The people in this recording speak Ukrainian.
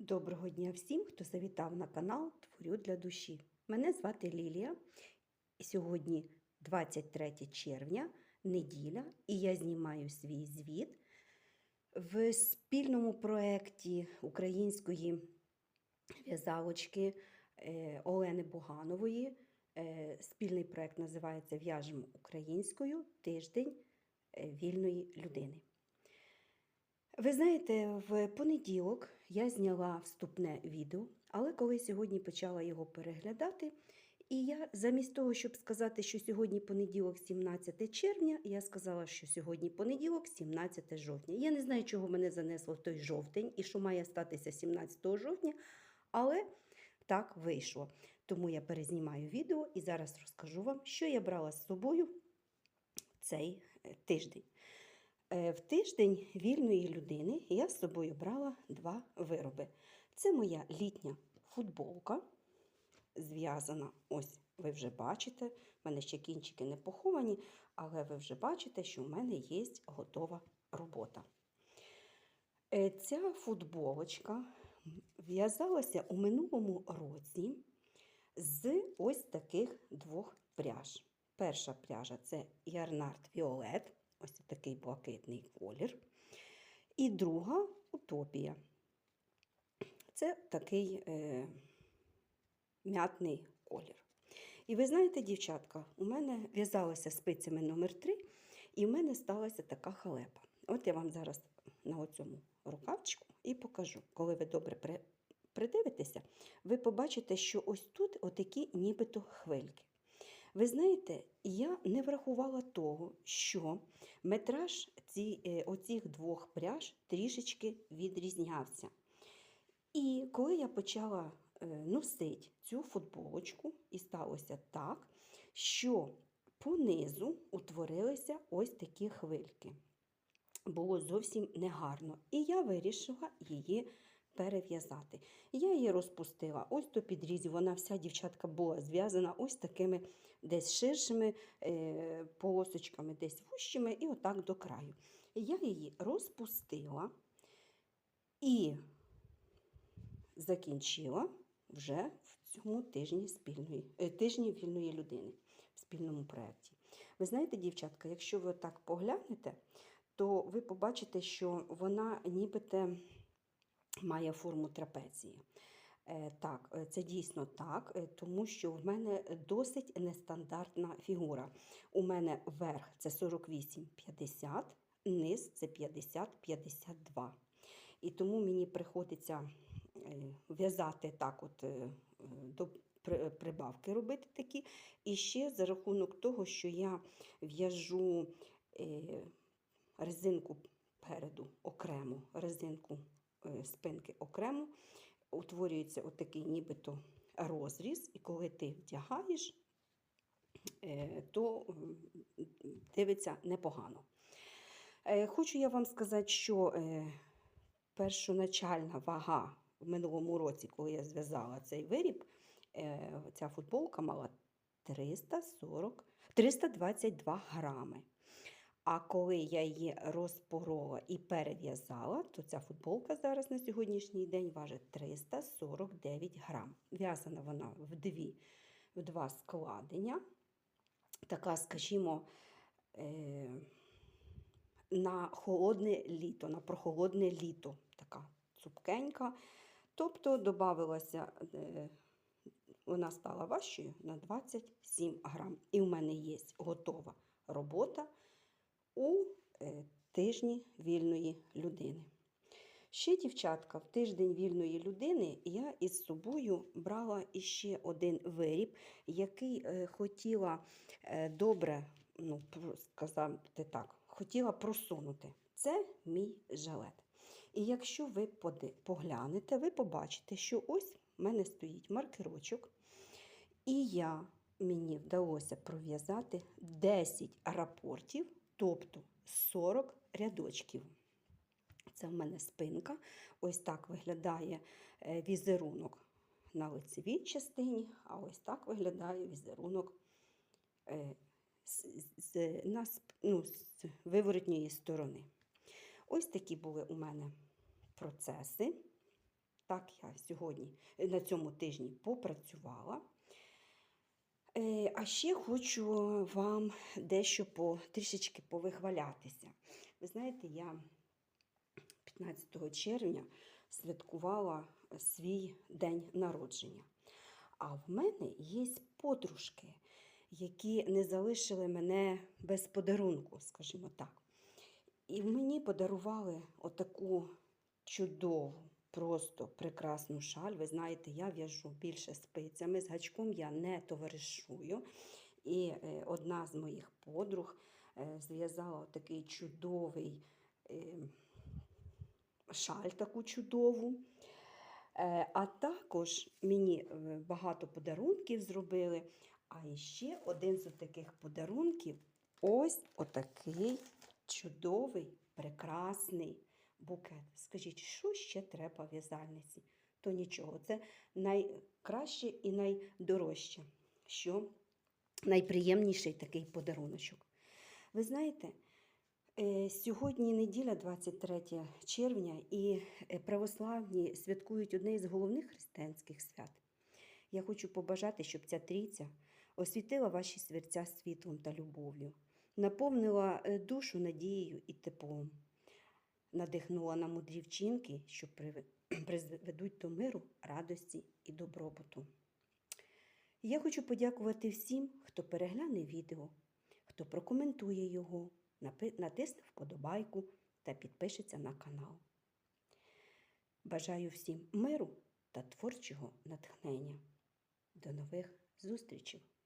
Доброго дня всім, хто завітав на канал Творю для душі. Мене звати Лілія. Сьогодні 23 червня, неділя, і я знімаю свій звіт в спільному проєкті української в'язалочки е, Олени Боганової. Е, Спільний проєкт називається В'яжемо українською тиждень е, вільної людини. Ви знаєте, в понеділок я зняла вступне відео, але коли сьогодні почала його переглядати, і я замість того, щоб сказати, що сьогодні понеділок, 17 червня, я сказала, що сьогодні понеділок, 17 жовтня. Я не знаю, чого мене занесло в той жовтень і що має статися 17 жовтня, але так вийшло. Тому я перезнімаю відео і зараз розкажу вам, що я брала з собою цей е, тиждень. Е, В тиждень вільної людини я з собою брала два вироби. Це моя літня футболка, зв'язана, ось ви вже бачите, в мене ще кінчики не поховані, але ви вже бачите, що в мене є готова робота. Е, Ця футболочка в'язалася у минулому році з ось таких двох пряж. Перша пряжа це Ярнард Віолет, ось такий блакитний колір. І друга утопія. Це такий е, м'ятний колір. І ви знаєте, дівчатка, у мене в'язалася спицями номер 3 і в мене сталася така халепа. От я вам зараз на оцьому рукавчику і покажу. Коли ви добре при- придивитеся, ви побачите, що ось тут отакі нібито хвильки. Ви знаєте, я не врахувала того, що метраж ці, е, оцих двох пряж трішечки відрізнявся. І коли я почала е, носити цю футболочку, і сталося так, що понизу утворилися ось такі хвильки. Було зовсім негарно. І я вирішила її перев'язати. Я її розпустила ось до підрізів. Вона вся дівчатка була зв'язана ось такими десь ширшими е, полосочками, десь вущими, і отак до краю. Я її розпустила і закінчила вже в цьому тижні спільної е, тижні вільної людини в спільному проєкті. Ви знаєте, дівчатка, якщо ви так поглянете, то ви побачите, що вона нібито має форму трапеції. Е, Так, е, це дійсно так, е, тому що в мене досить нестандартна фігура. У мене верх це 48-50, низ це 50-52. І тому мені приходиться в'язати так, от до прибавки робити такі. І ще за рахунок того, що я в'яжу резинку переду окремо, резинку спинки окремо, утворюється отакий нібито розріз, і коли ти вдягаєш, е, то дивиться непогано. Е, Хочу я вам сказати, що е, першоначальна вага в минулому році, коли я зв'язала цей виріб, е, ця футболка мала 340, 322 грами. А коли я її розпорола і перев'язала, то ця футболка зараз на сьогоднішній день важить 349 грам. В'язана вона в, дві, в два складення. Така, скажімо, е, на холодне літо, на прохолодне літо, така цупкенька. Тобто додавалася, е, вона стала важчою на 27 грам. І в мене є готова робота у е, тижні вільної людини. Ще, дівчатка, в тиждень вільної людини я із собою брала іще один виріб, який е, хотіла е, добре, ну, сказати так, хотіла просунути. Це мій жилет. І якщо ви поглянете, ви побачите, що ось в мене стоїть маркерочок, і я, мені вдалося пров'язати 10 рапортів, тобто 40 рядочків. Це в мене спинка. Ось так виглядає е, візерунок на лицевій частині, а ось так виглядає візерунок е, з, на, ну, з виворотньої сторони. Ось такі були у мене процеси. Так я сьогодні е, на цьому тижні попрацювала. Е, А ще хочу вам дещо по, трішечки повихвалятися. Ви знаєте, я 15 червня святкувала свій день народження. А в мене є подружки, які не залишили мене без подарунку, скажімо так. І мені подарували отаку чудову, просто прекрасну шаль. Ви знаєте, я в'яжу більше спицями, з гачком я не товаришую. І е, одна з моїх подруг е, зв'язала такий чудовий е, шаль, таку чудову. Е, А також мені багато подарунків зробили. А ще один з таких подарунків ось отакий чудовий, прекрасний букет. Скажіть, що ще треба в'язальниці? То нічого, це найкраще і найдорожче, що найприємніший такий подаруночок. Ви знаєте, е, сьогодні неділя, 23 червня, і е, православні святкують одне із головних християнських свят. Я хочу побажати, щоб ця трійця освітила ваші серця світлом та любов'ю, наповнила е, душу надією і теплом, надихнула на мудрі вчинки, що призведуть до миру, радості і добробуту. Я хочу подякувати всім, хто перегляне відео, хто прокоментує його, натисне вподобайку та підпишеться на канал. Бажаю всім миру та творчого натхнення. До нових зустрічей!